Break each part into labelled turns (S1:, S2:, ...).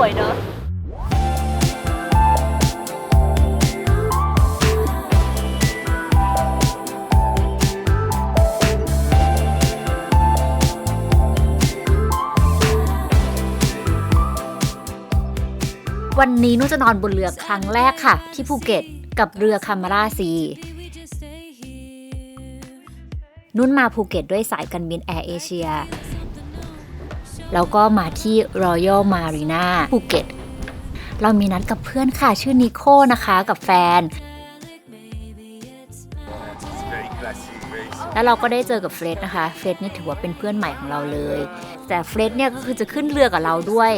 S1: วยเนอะวันนี้นุ่นจะนอนบนเรือครั้งแรกค่ะ ที่ภูเก็ตกับเรือคามาราซี นุ่นมาภูเก็ตด้วยสายการบินแอร์เอเชีย แล้วก็มาที่ Royal Marina ภูเก็ต เรามีนัดกับเพื่อนค่ะ ชื่อนิโคนะคะกับแฟน แล้วเราก็ได้เจอกับเฟรดนะคะ เฟรดนี่ถือว่าเป็นเพื่อนใหม่ของเราเลย แต่เฟรดเนี่ยก็คือจะขึ้นเรือกับเราด้วย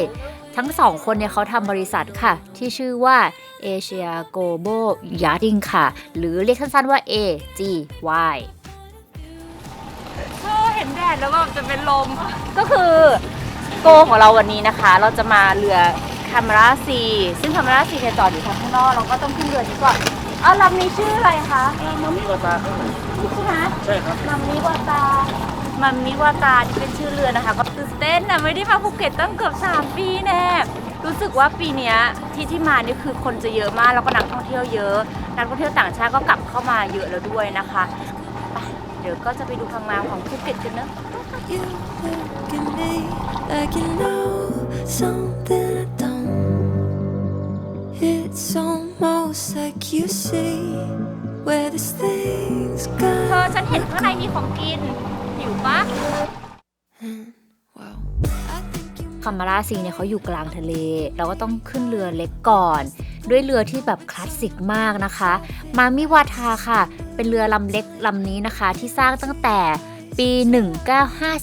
S1: ทั้งสองคนเนี่ยเขาทำบริษัทค่ะ ที่ชื่อว่า Asia Global Yachting ค่ะ หรือเรียกสั้นๆว่า AGY เธอเห็นแดดแล้วแบบจะเป็นลม ก็คือ โกของเราวันนี้นะคะ เราจะมาเรือคามาราซีซึ่งคามาราซีเนี่ยจอดอยู่ทางข้างนอกเราก็ต้องขึ้นเรือนี้ก่อนอ้าวลำนี้ชื่ออะไรคะ
S2: มัมมี่วาตาครับผม
S1: ใช่ไหม
S2: ใช่ครับ
S1: มัมมิวาตามัมมิวาตาที่เป็นชื่อเรือนะคะก็ตื่นเต้นนะไม่ได้มาภูเก็ตตั้งเกือบ3ปีแน่รู้สึกว่าปีเนี้ยที่ที่มานี่คือคนจะเยอะมากแล้วก็นักท่องเที่ยวเยอะ นักท่องเที่ยวต่างชาติก็กลับเข้ามาเยอะแล้วด้วยนะคะไป เดี๋ยวก็จะไปดูพังงามของภูเก็ตกันเนอะ
S3: You look at me like you know something I don't. It's almost like you see where this thing's
S1: เธอ
S3: gone.
S1: ฉันเห็นข้างในมีของกิน หิวปะ
S3: Wow. I think you
S1: คามาราซีเนี่ยเขาอยู่กลางทะเล เราก็ต้องขึ้นเรือเล็กก่อน ด้วยเรือที่แบบคลาสสิกมากนะคะ มามิวาทาค่ะ เป็นเรือลำเล็กลำนี้นะคะ ที่สร้างตั้งแต่ปี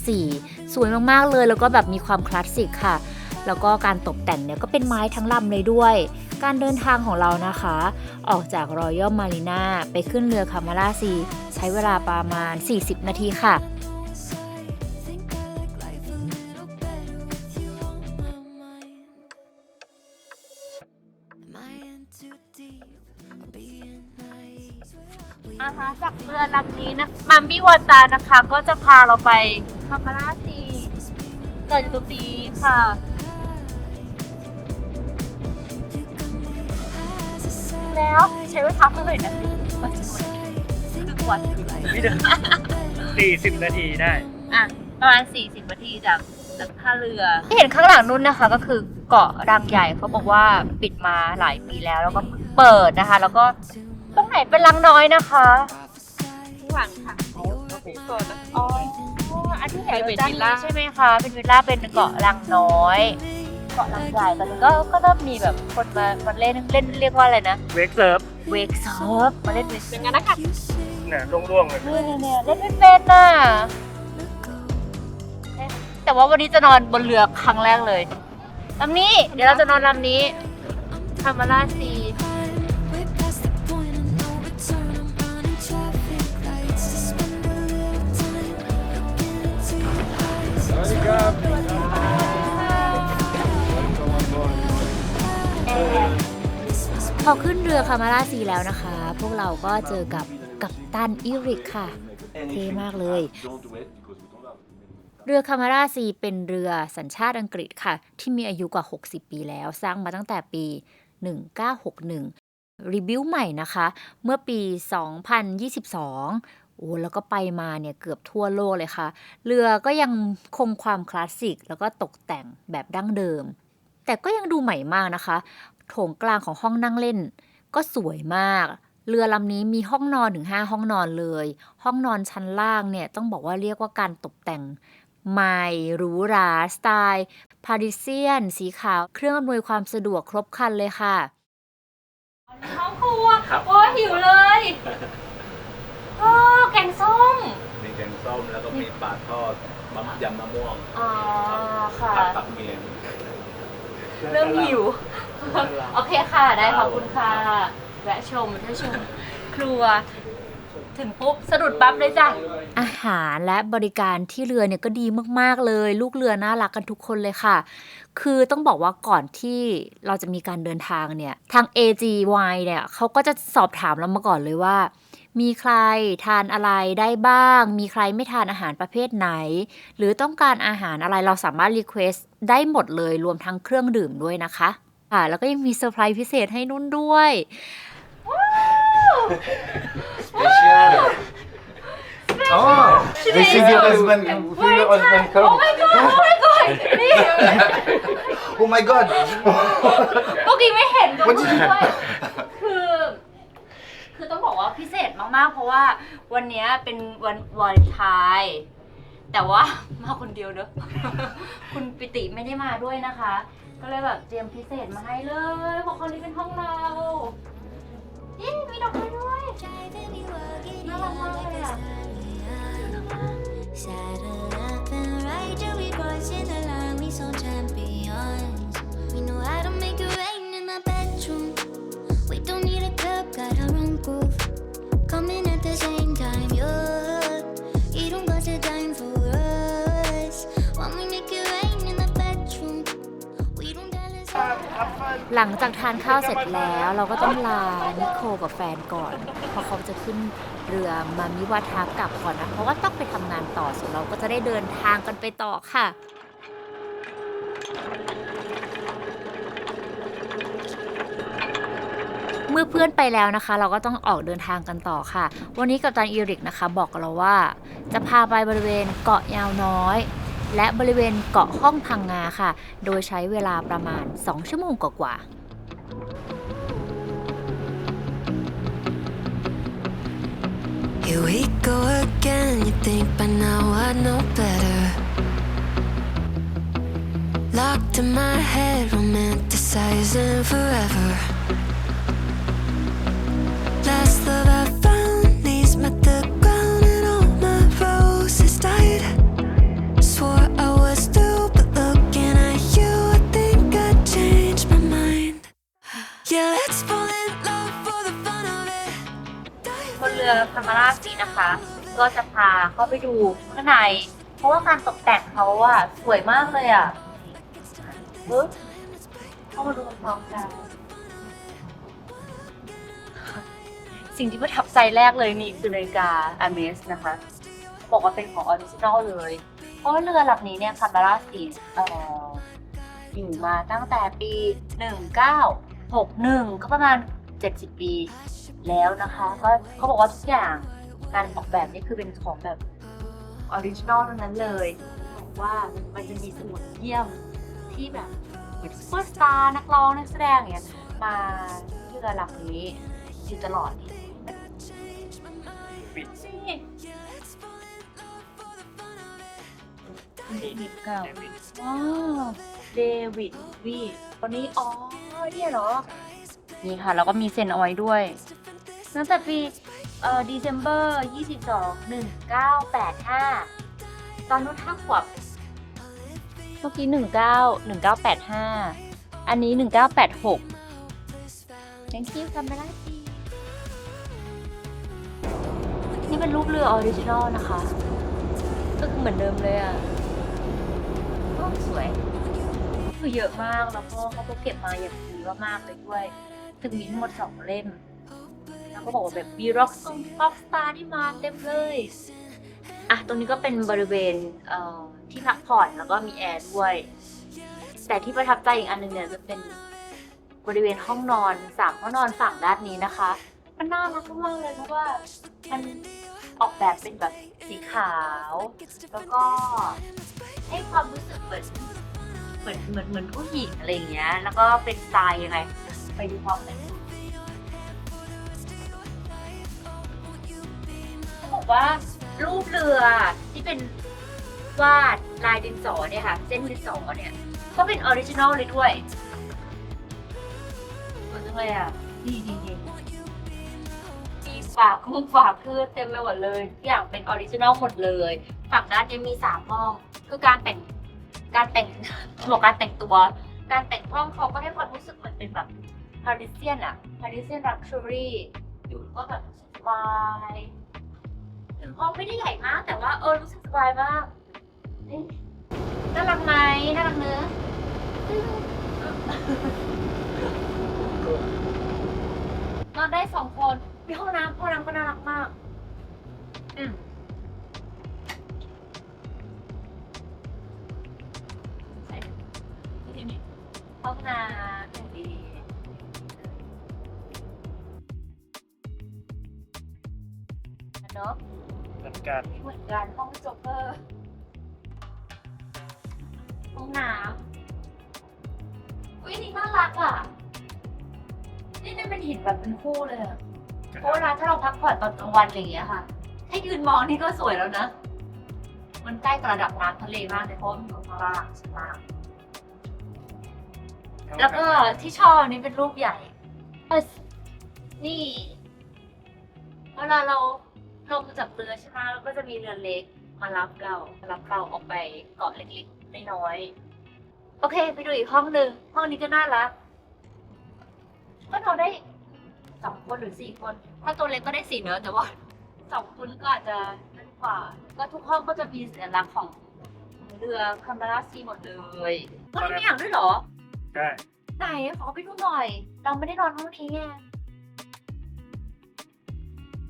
S1: 1954 สวยมากๆเลยแล้วก็แบบมีความคลาสสิกค่ะ แล้วก็การตกแต่งเนี่ยก็เป็นไม้ทั้งลำเลยด้วย การเดินทางของเรานะคะ ออกจากรอยัลมารีนาไปขึ้นเรือคามาราซี ใช้เวลาประมาณ 40 นาทีค่ะ นะคะ จากเรือลำนี้นะมัมบี้วอตานะคะ ก็จะพาเราไปคามาราซีเกิดอยู่ตรงนี้ค่ะ
S3: as a side?
S1: แล้วใช้เวลาเท่าไหร่นะมาถึงวันครึ่งวัน
S2: พี่เดินสี่สิบนาทีได้
S1: อะ ประมาณ 40 นาทีจากจากท่าเรือ ที่เห็นข้างหลังนู้นนะคะ ก็คือเกาะรังใหญ่เขาบอกว่าปิดมาหลายปีแล้ว แล้วก็เพิ่งเปิดนะคะ แล้วก็ ตรงไหนเป็นรังน้อยนะคะข้างหลังค่ะอ๋ออันที่เห็นเป็นวิลล่าใช่ไหมคะเป็นวิลล่าเป็นเกาะรังน้อย เกาะรังใหญ่ตอนนี้ก็ก็เริ่มมีแบบคนมามาเล่นเล่นเรียกว่าอะไรนะ
S2: เวกเซิร์ฟ
S1: เวกเซิร์ฟมาเล่นเวกเซิร์ฟงั้นนะคะ
S2: เนี่ยร่วงๆเลย
S1: เนี่ยเนี่ยเนี่ยเล่นไม่เป็นน่ะเอ๊ะแต่ว่าวันนี้จะนอนบนเรือครั้งแรกเลยลำนี้ เดี๋ยวเราจะนอนลำนี้คามาราซี
S3: your eyes.
S1: พอขึ้นเรือคามาราซีแล้วนะคะ พวกเราก็เจอกับกัปตันอิริกค่ะ เท่มากเลย เรือคามาราซีเป็นเรือสัญชาติอังกฤษค่ะ ที่มีอายุกว่า 60 ปีแล้ว สร้างมาตั้งแต่ปี 1961 รีบิวใหม่นะคะ เมื่อปี 2022 โอ้แล้วก็ไปมาเนี่ยเกือบทั่วโลกเลยค่ะ เรือก็ยังคงความคลาสสิก แล้วก็ตกแต่งแบบดั้งเดิม แต่ก็ยังดูใหม่มากนะคะ โถงกลางของห้องนั่งเล่น ก็สวยมาก เรือลำนี้มีห้องนอนถึง 5 ห้องนอนเลย ห้องนอนชั้นล่างเนี่ยต้องบอกว่าเรียกว่าการตกแต่งใหม่หรูหราสไตล์พาริเซียน สีขาว เครื่องอำนวยความสะดวกครบครันเลยค่ะห้องครัว โอ้หิวเลยโอ้แกงส้ม
S4: มีแกง ส้มแล้วก็มีปลาทอดมะยำมะม่วง
S1: อ๋อค่ะ
S4: ผัดปักเมียง
S1: เริ่มหิว โอเคค่ะ ได้ขอบคุณค่ะแวะชมแวะชม ครัว ถึงปุ๊บสะดุดปั๊บเลยจ้ะ อาหารและบริการที่เรือเนี่ยก็ดีมาก ๆ เลย ลูกเรือน่ารักกันทุกคนเลยค่ะ คือต้องบอกว่าก่อนที่เราจะมีการเดินทางเนี่ย ทาง AGY เนี่ยเขาก็จะสอบถามเรามาก่อนเลยว่า มีใครทานอะไรได้บ้าง มีใครไม่ทานอาหารประเภทไหน หรือต้องการอาหารอะไรเราสามารถรีเควสได้หมดเลยรวมทั้งเครื่องดื่มด้วยนะคะค่ะแล้วก็ยังมีเซอร์ไพรส์พิเศษให้นุ่นด้วย
S5: Special. Oh, this is your husband. Your husband come. Oh my god! Oh my god!
S1: เมื่อกี้ไม่เห็นก็
S5: What
S1: พู
S5: did
S1: ด
S5: you
S1: ด้วย คือ คือต้องบอกว่าพิเศษ มากๆ เพราะว่าวันเนี้ยเป็นวันวาเลนไทน์แต่ว่า มาคนเดียวเนอะ คุณปิติไม่ได้มาด้วยนะคะ ก็เลยแบบเตรียมพิเศษมาให้เลยเพราะคนนี้เป็นห้องเราเย้มีดอกไม้ด้วยน่ารักมากเลยอะ
S3: Saddle up and ride till we crossing the line. We so champions. We know how to make it rain in the bedroom. We don't need a club, got our own groove. Coming at the same time, yeah. You don't got a dime for us. When we make it rain in the bedroom, we don't tell us.
S1: หลังจากทานข้าวเสร็จแล้วเราก็ต้องลานิโคกับแฟนก่อน เพราะเขาจะขึ้นเรือมามิวาทากลับก่อนนะ เพราะว่าต้องไปทำงานต่อส่วนเราก็จะได้เดินทางกันไปต่อค่ะ เมื่อเพื่อนไปแล้วนะคะ เราก็ต้องออกเดินทางกันต่อค่ะ วันนี้กับตันอีริกนะคะ บอกกับเราว่า จะพาไปบริเวณเกาะยาวน้อย และบริเวณเกาะห้องพังงาค่ะ โดยใช้เวลาประมาณ 2 ชั่วโมงกว่าๆ
S3: Here we go again. You think by now I know better. Locked in my head, romanticizing forever.
S1: บนเรือคามาราสีนะคะ ก็จะพาเข้าไปดูข้างใน เพราะว่าการตกแต่งเขาอะสวยมากเลยอะปึ๊บเข้ามาดูพร้อมๆกัน สิ่งที่ประทับใจแรกเลยนี่คือนาฬิกา a m e s นะคะ บอกว่าเป็นของออริจินอลเลย เพราะเรือลำนี้เนี่ยคามาราสีเอ่ออยู่มาตั้งแต่ปี 1961 ก็ประมาณ 70 ปีแล้วนะคะ ก็เขาบอกว่าทุกอย่างการออกแบบนี่คือเป็นของแบบออริจินอลนั้นเลยบอกว่ามันจะมีสมุดเยี่ยมที่แบบเหมือนซุปเปอร์สตาร์นักร้องนักแสดงเงี้ยมาเรือลำนี้อยู่ตลอดนี่
S2: ปิด
S1: นี่เดวิดเก่าอ๋อเดวิดวีคนนี้ อ๋อเนี่ยเหรอ นี่ค่ะ แล้วก็มีเซ็นเอาไว้ด้วยตั้งแต่ปี เอ่อ December 22 1985 ตอนนู้นห้าขวบเมื่อกี้ 19 1985 อันนี้ 1986 thank you ทำไม่ได้สิ เป็นรูปเรือออริจินอลนะคะ ก็เหมือนเดิมเลยอะโอ้สวย คือเยอะมากแล้วก็เขาก็เก็บมาอย่างดีมากๆเลยด้วย ถึงมีทั้งหมดสองเล่ม แล้วก็บอกว่าแบบมีร็อกซ์ร็อกสตาร์ที่มาเต็มเลย อะ ตรงนี้ก็เป็นบริเวณเอ่อที่พักผ่อนแล้วก็มีแอร์ด้วย แต่ที่ประทับใจอีกอันหนึงเนี่ยจะเป็นบริเวณห้องนอนสามห้องนอนฝั่งด้านนี้นะคะ มันน่ารักมากเลยเพราะว่ามัน ออกแบบเป็นแบบสีขาว แล้วก็ให้ความรู้สึกเหมือนเหมือนเหมือนเหมือนผู้หญิงอะไรอย่างเงี้ย แล้วก็เป็นสไตล์ยังไง ไปดูความเป็นเขาบอกว่ารูปเรือที่เป็นวาดลายดินสอเนี่ยค่ะ เส้นดินสอเนี่ย ก็เป็นออริจินอลเลยด้วยสวยจังเลยอะดีดีดี ฝากคุ้งฝากคือเต็มไปหมดเลยทุกอย่างเป็นออริจินอลหมดเลย ฝั่งด้านนี้มีสามห้อง คือการแต่งการแต่งบอกการแต่งตัว การแต่งห้องเขาก็ให้ความรู้สึกเหมือนเป็นแบบพาริเซียนอะพาริเซียนลักชัวรี่อยู่ก็แบบสบายถึงห้องไม่ได้ใหญ่มาก แต่ว่าเออรู้สึกสบายมากน่ารักไหมน่ารักเนื้อ นอนได้สองคนมีห้องน้ำห้องน้ำก็น่ารักมาก อืมใส่นี่ห้องน้ำอย่างดีเนาะ
S6: เหมือนกัน
S1: เหมือนกันห้องโจ๊กเกอร์ห้องน้ำอุ้ยอันนี่น่ารักอะ นี่นี่เป็นหินแบบเป็นคู่เลยอะเพราะเวลาถ้าเราพักผ่อนตอนกลางวันอะไรอย่างเงี้ยค่ะ ให้ยืนมองนี่ก็สวยแล้วนะ มันใกล้กับระดับน้ำทะเลมากเลยเพราะมันอยู่ข้างล่างใช่ไหมแล้วก็ที่ชอบนี่เป็นรูปใหญ่เออนี่เวลาเราลงจากเรือใช่ไหมเราก็จะมีเรือเล็กมารับเรามารับเราออกไปเกาะเล็กๆน้อยๆโอเค ไปดูอีกห้องหนึ่งห้องนี้ก็น่ารัก ก็นอนได้สองคนหรือสี่คน ถ้าตัวเล็กก็ได้สี่เนอะแต่ว่าสองคนก็อาจจะนั่นกว่า ก็ทุกห้องก็จะมีสัญลักษณ์ของเรือคามาราซีหมดเลยห้องนี้มีอ่างด้วยเหรอ
S6: ใช่
S1: ไหนขอไปดูหน่อย เราไม่ได้นอนห้องนี้ไง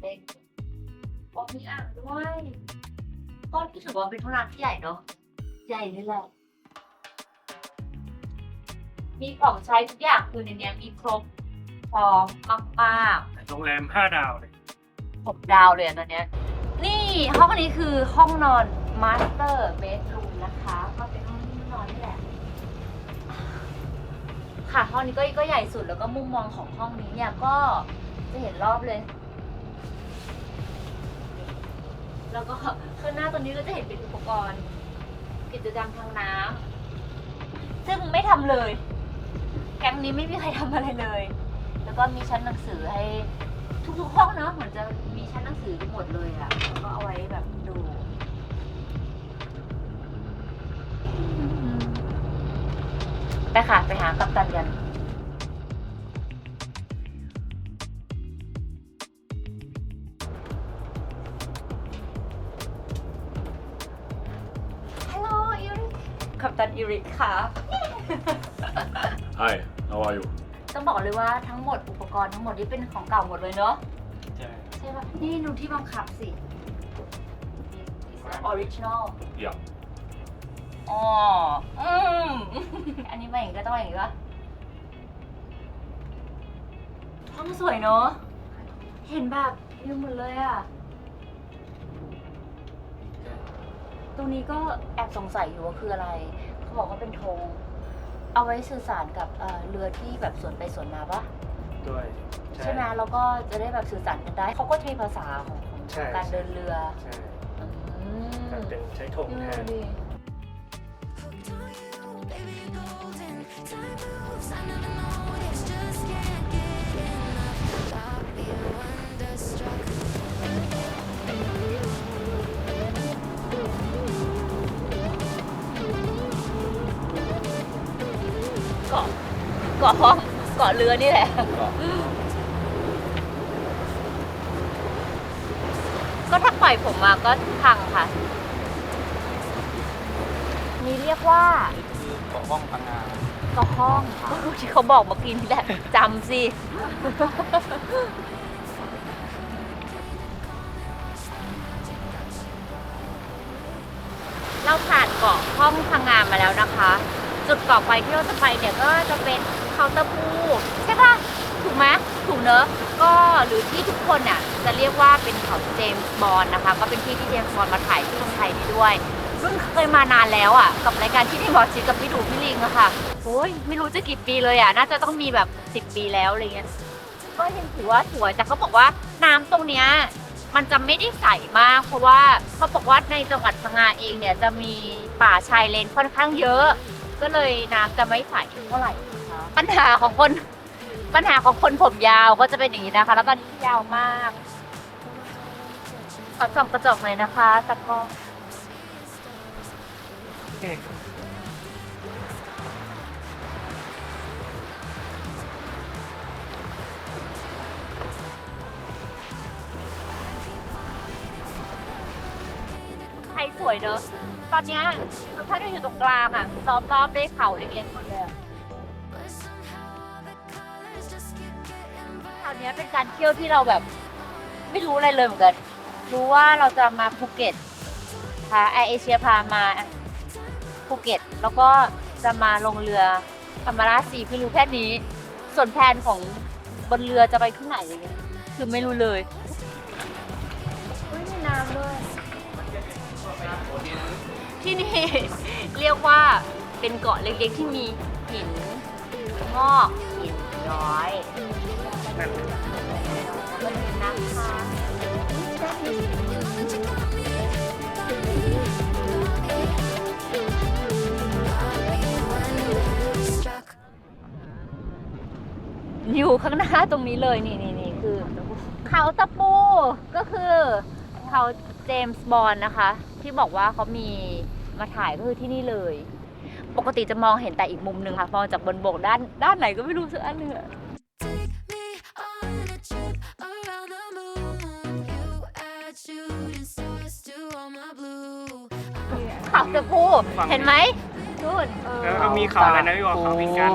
S1: เด็กบอกมีอ่างด้วยก็ถือว่าเป็นห้องน้ำที่ใหญ่เนาะ ใหญ่เลยแหละ มีของใช้ทุกอย่างคือในเนี้ยมีครบ พร้อมมาก
S6: โรงแรมห้าดาวเลย
S1: ๆหกดาวเลยอะตอนเนี้ยนี่ห้องนี้คือห้องนอนมาสเตอร์เบดรูมนะคะ ก็เป็นห้องที่นอนนี่แหละ ค่ะห้องนี้ก็ก็ใหญ่สุดแล้วก็มุมมองของห้องนี้เนี่ยก็จะเห็นรอบเลย แล้วก็ข้างหน้าตรงนี้ก็จะเห็นเป็นอุปกรณ์ กิจกรรมทางน้ำซึ่งไม่ทำเลย แก๊งนี้ไม่มีใครทำอะไรเลย แล้วก็มีชั้นหนังสือให้ทุกๆห้องเนอะเหมือนจะมีชั้นหนังสือหมดเลยอะแล้วก็เอาไว้แบบดูไปค่ะ ไปหากัปตันกันฮัลโหลอิริกกัปตันอิริกค่ะ
S4: Hi how are you
S1: ต้องบอกเลยว่าทั้งหมดอุปกรณ์ทั้งหมดนี่เป็นของเก่าหมดเลยเนาะ
S6: ใช่
S1: ใช่ปะนี่ดูที่บังคับสิออริจินอล
S4: Yeah
S1: อ๋ออืมอันนี้มาอย่างนี้ก็ต้องอย่างนี้ปะห้องสวยเนาะเห็นแบบวิวหมดเลยอะตรงนี้ก็แอบสงสัยอยู่ว่าคืออะไร เขาบอกว่าเป็นธง เอาไว้สื่อสารกับเอ่อเรือที่แบบสวนไปสวนมาปะ
S6: ด้วย
S1: ใช่ไหมแล้วก็จะได้แบบสื่อสารกันได้เขาก็ใช้ภาษาของของ
S6: ใช่
S1: การเดินเรือ
S6: ใช่
S1: อืม
S6: แต่เป็นใช้ธง
S1: ดู
S6: แทน
S1: ดิ
S3: Hooked on you, baby, you're golden. Time moves, I never know this, just can't get enough. Got me
S1: เกาะห้องเกาะเรือนี่แหละ ก็ถ้าปล่อยผมมาก็พังค่ะ นี่เรียกว่า
S5: คือเกาะห้องพังงา
S1: เกาะห้องก็ที่เขาบอกเมื่อกี้นี่แหละจำสิเราผ่านเกาะห้องพังงามาแล้วนะคะ จุดต่อไปที่เราจะไปเนี่ยก็จะเป็น เคาน์เตอร์พูลใช่ปะถูกไหมถูกเนอะ ก็หรือที่ทุกคนเนี่ยจะเรียกว่าเป็นเขาเจมส์บอลนะคะ ก็เป็นที่ที่เจมส์บอลมาถ่ายที่เมืองไทยนี้ด้วย ซึ่งเคยมานานแล้วอะ กับรายการที่ที่บอลชิดกับพี่ดูพี่ลิงอะค่ะโอ้ยไม่รู้จะกี่ปีเลยอะ น่าจะต้องมีแบบสิบ10 ปีแล้วอะไรเงี้ย ก็ยังถือว่าสวยแต่เขาบอกว่าน้ำตรงเนี้ยมันจะไม่ได้ใสมาก เพราะว่าเขาบอกว่าในจังหวัดพังงาเองเนี่ยจะมีป่าชายเลนค่อนข้างเยอะ ก็เลยน้ำจะไม่ใสเท่าไหร่ ปัญหาของคน ปัญหาของคนผมยาวก็จะเป็นอย่างนี้นะคะ แล้วตอนนี้ยาวมาก ขอส่องกระจกหน่อยนะคะตะกล้องไทยสวยเนอะตอนเนี้ยถ้าเราอยู่ตรงกลางอะล้อมรอบด้วยเขาเล็กๆหมดเลย เนี้ยเป็นการเที่ยวที่เราแบบ ไม่รู้อะไรเลยเหมือนกัน รู้ว่าเราจะมาภูเก็ตพาแอร์เอเชียพามาภูเก็ต แล้วก็จะมาลงเรือธรรมราชสีคือรู้แค่นี้ ส่วนแผนของบนเรือจะไปที่ไหนอย่างเงี้ยคือไม่รู้เลยอุ้ยมีน้ำด้วยที่นี่ เรียกว่าเป็นเกาะเล็กๆที่มีหินงอกหินย้อย แล้วก็มีน้ำค้าง
S3: struck
S1: อยู่ข้างหน้าตรงนี้เลยนี่นี่นี่คือ เขาตะปูก็คือเขาเจมส์บอลนะคะ ที่บอกว่าเขามีมาถ่ายก็คือที่นี่เลย ปกติจะมองเห็นแต่อีกมุมหนึ่งค่ะมองจากบนบกด้านด้านไหนก็ไม่รู้สักอันหนึ่ง เขาตะปูเห็นไหมนู่น
S6: แล้วก็มีเขาอะไรนะพี่บอกเขาพิงกัน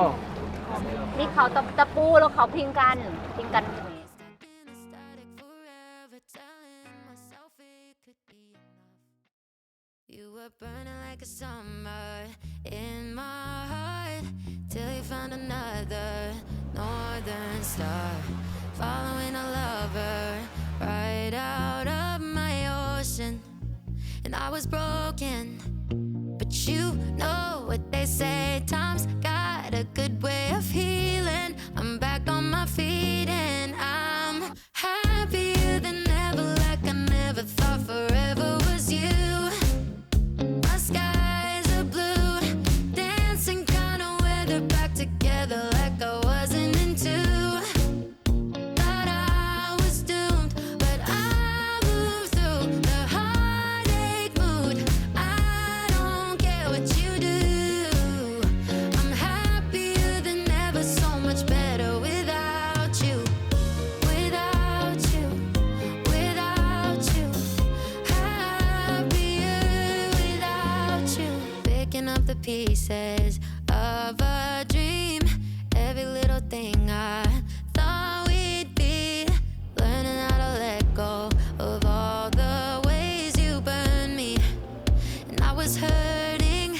S1: นี่เขาตะตะปูแล้วเขาพิงกันพิงกันตรงนี้
S3: Stuck in the static forever, telling myself it could be enough. You were burning like a summer in my heart till you found another northern star. Following a lover right out of my ocean, and I was broken. You know what they say, time's got a good way of healing. Pieces of a dream. Every little thing I thought we'd be. Learning how to let go of all the ways you burned me. And I was hurting,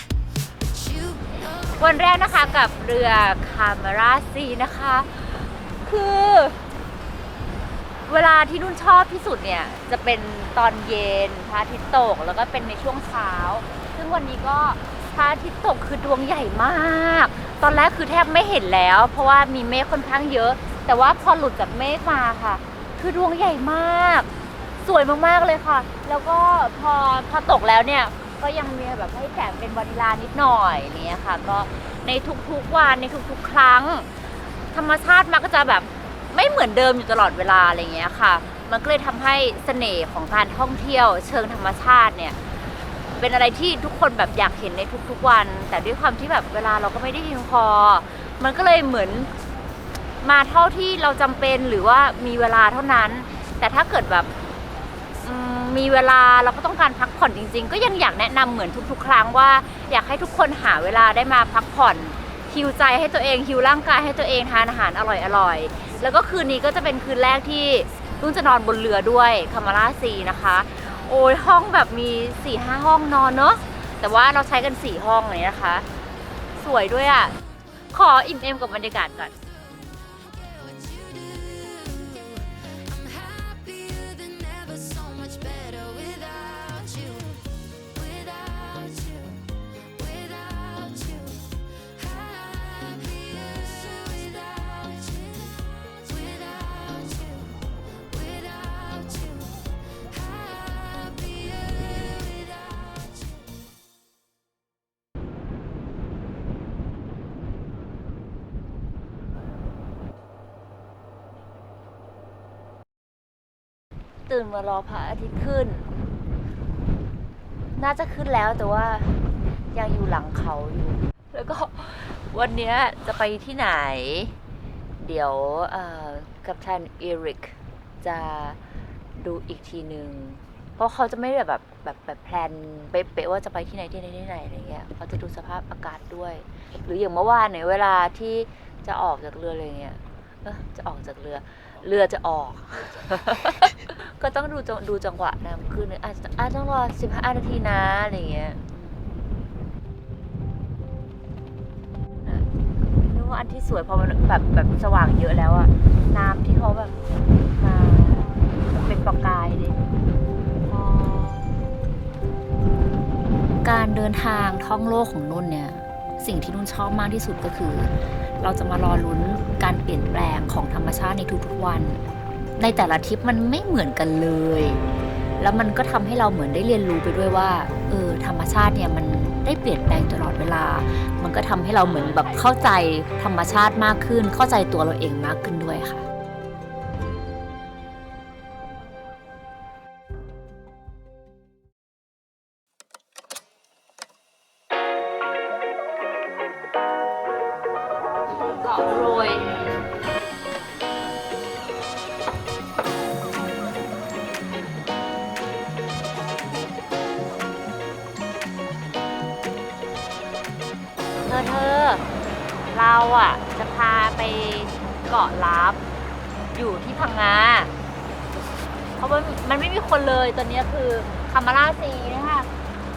S3: but you know.
S1: วันแรกนะคะกับเรือคามาราซีนะคะ คือ เวลาที่นุ่นชอบที่สุดเนี่ย จะเป็นตอนเย็นพระอาทิตย์ตก แล้วก็เป็นในช่วงเช้า ซึ่งวันนี้ก็ พระอาทิตย์ตกคือดวงใหญ่มาก ตอนแรกคือแทบไม่เห็นแล้ว เพราะว่ามีเมฆค่อนข้างเยอะ แต่ว่าพอหลุดจากเมฆมาค่ะ คือดวงใหญ่มาก สวยมากๆเลยค่ะ แล้วก็พอพอตกแล้วเนี่ยก็ยังมีแบบให้แสงเป็นวานิลานิดหน่อยเนี่ยค่ะ ก็ในทุกๆวันในทุกๆ ครั้ง ธรรมชาติมักจะแบบไม่เหมือนเดิมอยู่ตลอดเวลาอะไรเงี้ยค่ะ มันก็เลยทำให้เสน่ห์ของการท่องเที่ยว เชิงธรรมชาติเนี่ย เป็นอะไรที่ทุกคนแบบอยากเห็นในทุกๆวัน แต่ด้วยความที่แบบเวลาเราก็ไม่ได้เพียงพอ มันก็เลยเหมือนมาเท่าที่เราจำเป็นหรือว่ามีเวลาเท่านั้น แต่ถ้าเกิดแบบมีเวลาเราก็ต้องการพักผ่อนจริง ๆ ก็ยังอยากแนะนำเหมือนทุก ๆ ครั้งว่า อยากให้ทุกคนหาเวลาได้มาพักผ่อนฮิวใจให้ตัวเองฮิวร่างกายให้ตัวเองทานอาหารอร่อยๆแล้วก็คืนนี้ก็จะเป็นคืนแรกที่ลุงจะนอนบนเรือด้วยคามาร่าซีนะคะ อ้ยห้องแบบมี4ี่ห้าห้องนอนเนอะแต่ว่าเราใช้กัน 4 ห้องเลยนะคะ สวยด้วยอะ่ะ ขออิ่มเอมกับบรรยากาศก่อน ตื่นมารอพระอาทิตย์ขึ้น น่าจะขึ้นแล้วแต่ว่ายังอยู่หลังเขาอยู่ แล้วก็วันนี้จะไปที่ไหน เดี๋ยวกับท่านเอริกจะดูอีกทีหนึ่งเพราะเขาจะไม่ได้แบบแบบแบบแพลนเป๊ะๆว่าจะไปที่ไหนที่ไหนที่ไหนอะไรเงี้ยเขาจะดูสภาพอากาศด้วย หรืออย่างเมื่อวานเนี่ยเวลาที่จะออกจากเรืออะไรเงี้ยจะออกจากเรือ เรือจะออก ก็ต้องดูจังดูจังหวะน้ำขึ้นอาจจะอาจจะต้องรอสิบห้านาทีนะอะไรอย่างเงี้ยนะนึกว่าอันที่สวยพอมันแบบแบบสว่างเยอะแล้วอะน้ำที่เขาแบบมาเป็นประกายเลยการเดินทางท่องโลกของนุ่นเนี่ย สิ่งที่นุ่นชอบมากที่สุดก็คือ เราจะมารอลุ้นการเปลี่ยนแปลงของธรรมชาติในทุกๆวัน ในแต่ละทริปมันไม่เหมือนกันเลย แล้วมันก็ทำให้เราเหมือนได้เรียนรู้ไปด้วยว่าเออธรรมชาติเนี่ยมันได้เปลี่ยนแปลงตลอดเวลา มันก็ทำให้เราเหมือนแบบเข้าใจธรรมชาติมากขึ้น เข้าใจตัวเราเองมากขึ้นด้วยค่ะเกาะโรย เราอะจะพาไปเกาะลับ อยู่ที่พังงาเพราะว่ามันไม่มีคนเลยตอนนี้คือคามาราซีนะคะ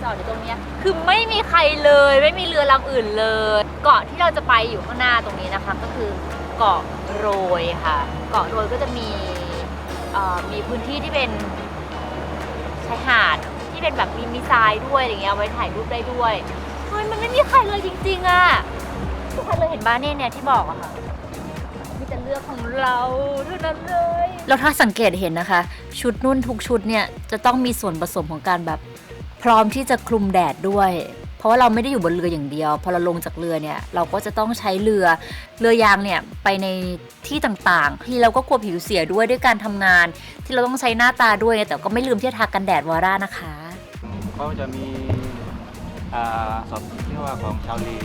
S1: จอดอยู่ตรงเนี้ยคือไม่มีใครเลยไม่มีเรือลำอื่นเลย เกาะที่เราจะไปอยู่ข้างหน้าตรงนี้นะคะ ก็คือเกาะโรยค่ะ เกาะโรยก็จะมีมีพื้นที่ที่เป็นชายหาดที่เป็นแบบมีมีทรายด้วยอะไรเงี้ยไว้ถ่ายรูปได้ด้วยเฮ้ยมันไม่มีใครเลยจริงๆอะทุก คนเลยเห็นบ้านเนี่ยเนี่ยที่บอกอะค่ะมีแต่เลือกของเราเท่านั้นเลยแล้วถ้าสังเกตเห็นนะคะ ชุดนุ่นทุกชุดเนี่ยจะต้องมีส่วนผสมของการแบบพร้อมที่จะคลุมแดดด้วย เพราะว่าเราไม่ได้อยู่บนเรืออย่างเดียว พอเราลงจากเรือเนี่ยเราก็จะต้องใช้เรือเรือยางเนี่ยไปในที่ต่างๆ ที่เราก็กลัวผิวเสียด้วยด้วยการทำงาน ที่เราต้องใช้หน้าตาด้วย แต่ก็ไม่ลืมที่จะทากันแดดวาร่านะคะ
S5: เขาจะมีอ่าศพที่ว่าของชาวลี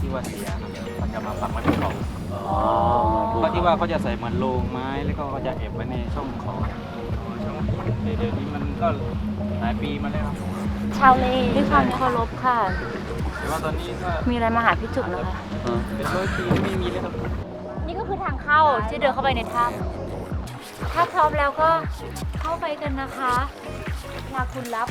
S5: ที่ว่าเสียครับมัน จะมาฝังไว้ในกล่องเพราะที่ว่าเขาจะใส่เหมือนโลงไม้แล้วก็เขาจะเก็บไว้ในช่องของเดี๋ยวนี้มันก็หลายปีมาแล้วครับ
S1: ชาวเลด้วยความเคารพค่ะ
S5: แต่ว่าตอนนี้ก็
S1: มีอะไรมาหาพี่จุกนะคะ
S5: เป็นร้อยปีไม่มีแล้วครับ
S1: นี่ก็คือทางเข้าที่เดินเข้าไปในถ้ำถ้าพร้อมแล้วก็เข้าไปกันนะคะลาคุณรับ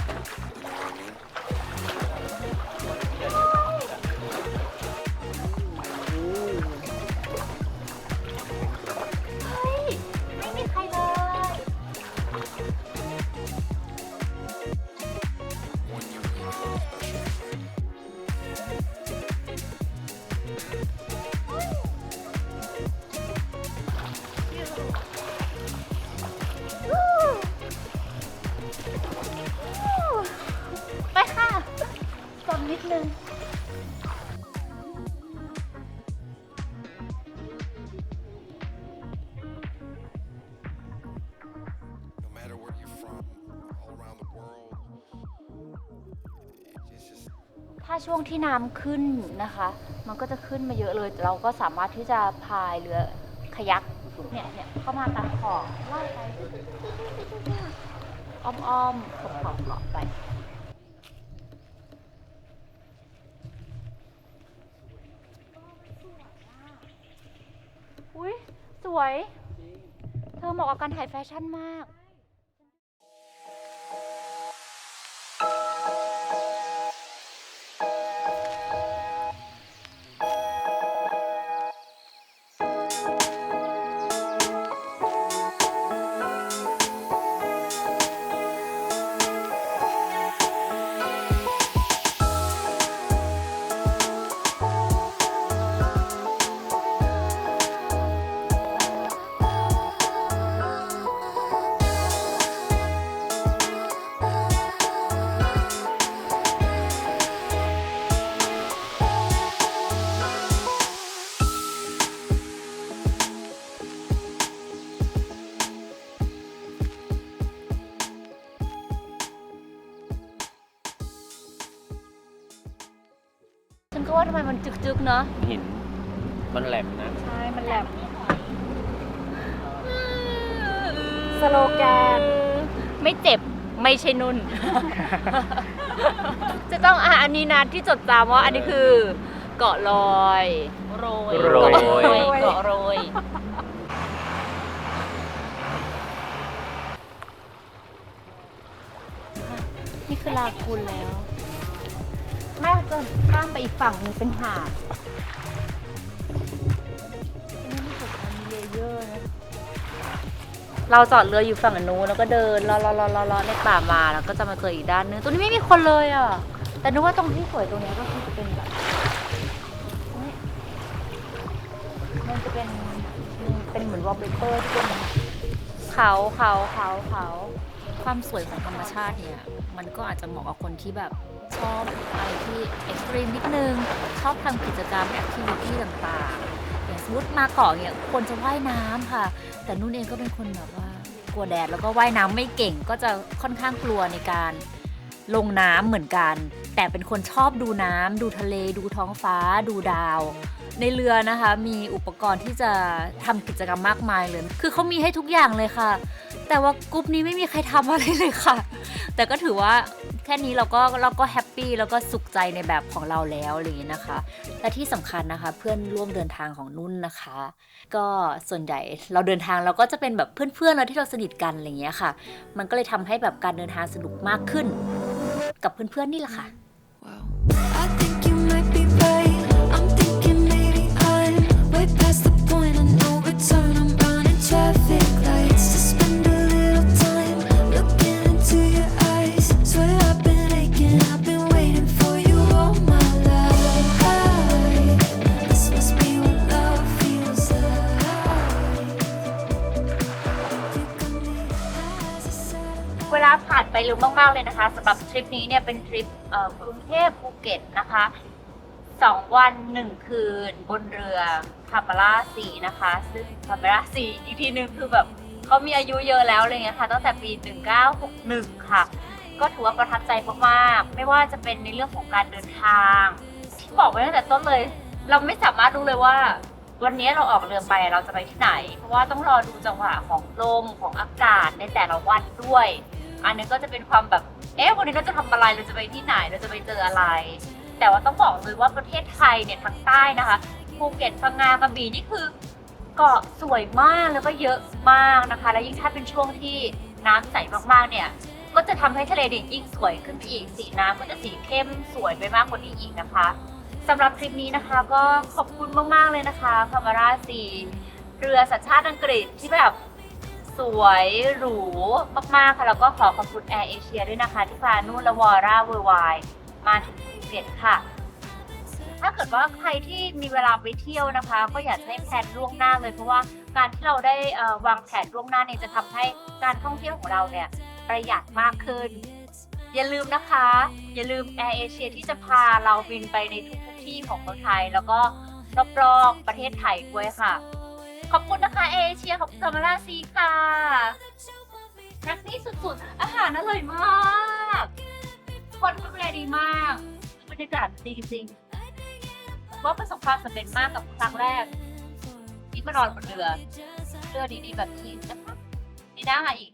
S1: ช่วงที่น้ำขึ้นนะคะ มันก็จะขึ้นมาเยอะเลย เราก็สามารถที่จะพายเรือขยักเนี่ยเนี่ยเข้ามาตามขอบไล่ไปอ้อมๆขอบขอบขอบไปอุ้ยสวย เธอเหมาะกับการถ่ายแฟชั่นมาก ก็ว่าทำไมมันจึกๆเนาะ
S5: หิน มันแหลมนะ
S1: ใช่มันแหลมสโลแกน ไม่เจ็บไม่ใช่นุ่น จะต้องอะอันนี้นะที่จดจำว่าอันนี้คือ เกาะลอยโรย
S5: โรย
S1: เกาะโรยเกาะโรยนี่คือลากูนแล้ว แม่จะข้ามไปอีกฝั่งหนึงเป็นหาดนี่ไม่ถูกางมีเลเยอร์นะเราจอดเรืออยู่ฝั่งนู้นแล้วก็เดินเลาะเลาะเลาะเลาะเลาะในป่ามาแล้วก็จะมาเจออีกด้านนึงตรงนี้ไม่มีคนเลยอะ แต่นึกว่าตรงที่สวยตรงเนี้ยก็คือจะเป็นแบบเฮ้ยมันจะเป็นเป็นเหมือนวอลเปเปอร์ที่เป็นเขาเขาเขาเขาความสวยของธรรมชาติเนี่ย มันก็อาจจะเหมาะกับคนที่แบบชอบอะไรที่เอ็กซ์ตรีมนิดนึง ชอบทำกิจกรรมแอคทิวิตี้ต่างๆ อย่างสมมติมาเกาะเนี่ยควรจะว่ายน้ำค่ะ แต่นุ่นเองก็เป็นคนแบบว่ากลัวแดดแล้วก็ว่ายน้ำไม่เก่งก็จะค่อนข้างกลัวในการลงน้ำเหมือนกัน แต่เป็นคนชอบดูน้ำดูทะเล ดูท้องฟ้า ดูดาว ในเรือนะคะ มีอุปกรณ์ที่จะทำกิจกรรมมากมายเลย คือเขามีให้ทุกอย่างเลยค่ะ แต่ว่ากลุ่มนี้ไม่มีใครทำอะไรเลยค่ะ แต่ก็ถือว่าแค่นี้เราก็เราก็แฮปปี้แล้วก็สุขใจในแบบของเราแล้วอะไรอย่างนี้นะคะ และที่สำคัญนะคะ เพื่อนร่วมเดินทางของนุ่นนะคะ ก็ส่วนใหญ่เราเดินทางเราก็จะเป็นแบบเพื่อนๆเราที่เราสนิทกันอะไรอย่างเงี้ยค่ะ มันก็เลยทำให้แบบการเดินทางสนุกมากขึ้น กับเพื่อนๆนี่แหละค่ะ
S3: Wow.
S1: นะคะสำหรับทริปนี้เนี่ยเป็นทริปกรุงเทพภูเก็ตนะคะสองวันหนึ่งคืนบนเรือคามาร่าสีนะคะ ซึ่งคามาร่าสีอีกทีหนึงคือแบบเขามีอายุเยอะแล้วอะไรเงี้ยค่ะตั้งแต่ปี 1961 ค่ะ ก็ถือว่าประทับใจมากๆไม่ว่าจะเป็นในเรื่องของการเดินทางที่บอกไว้ตั้งแต่ต้นเลย เราไม่สามารถรู้เลยว่า วันนี้เราออกเรือไปเราจะไปที่ไหน เพราะว่าต้องรอดูจังหวะของลมของอากาศในแต่ละวันด้วย อันนี้ก็จะเป็นความแบบ เอ๊ะ วันนี้เราจะทำอะไร เราจะไปที่ไหน เราจะไปเจออะไร แต่ว่าต้องบอกเลยว่าประเทศไทยเนี่ยทางใต้นะคะ ภูเก็ตพังงากระบี่นี่คือเกาะสวยมากแล้วก็เยอะมากนะคะ แล้วยิ่งถ้าเป็นช่วงที่น้ำใสมากๆเนี่ย ก็จะทำให้ทะเลเนี่ยยิ่งสวยขึ้นไปอีก สีน้ำก็จะสีเข้มสวยไปมากกว่านี้อีกนะคะสำหรับคลิปนี้นะคะก็ขอบคุณมากๆเลยนะคะคามาราซีเรือสัญชาติอังกฤษที่แบบ สวยหรูมากๆค่ะ แล้วก็ขอขอบคุณแอร์เอเชียด้วยนะคะ ที่พานุ่นและวอร่าเวอร์ไวมาถึงภูเก็ตค่ะ ถ้าเกิดว่าใครที่มีเวลาไปเที่ยวนะคะ ก็อยากให้แพลนล่วงหน้าเลย เพราะว่าการที่เราได้วางแผนล่วงหน้าเนี่ยจะทำให้การท่องเที่ยวของเราเนี่ยประหยัดมากขึ้น อย่าลืมนะคะ อย่าลืมแอร์เอเชียที่จะพาเราบินไปในทุกๆที่ของเมืองไทย แล้วก็รอบๆประเทศไทยด้วยค่ะ ขอบคุณนะคะเอเชียขอบคุณคามาราซีค่ะรักนี่สุดๆ อาหารอร่อยมาก คนดูแลดีมากบรรยากาศดีจริงๆว่าประสบความสำเร็จมากกับครั้งแรกที่มานอนบนเรือ เรือดีๆแบบนี้นะคะนี่นะคะอีก